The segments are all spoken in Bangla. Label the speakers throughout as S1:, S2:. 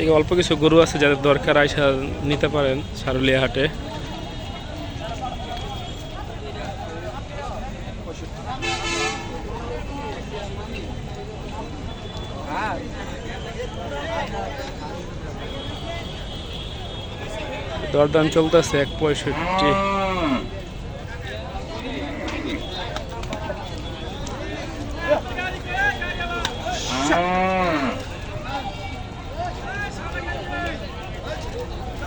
S1: এই অল্প কিছু গরু আছে যাদের দরকার আইসা নিতে পারেন সারুলিয়া হাটে। দরদাম চলতেছে এক পঁয়ষট্টি।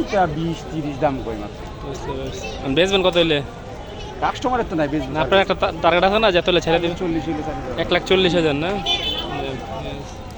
S2: এটা বিশ তিরিশ দাম কই মাত্র?
S1: বেচবেন কত হইলে?
S2: কাস্টমারের তো নাই
S1: বেচবেন আপনার একটা টার্গেট আছে না যত হলে ছেড়ে দিবেন
S2: চল্লিশ হইলে
S1: এক লাখ চল্লিশ হাজার না?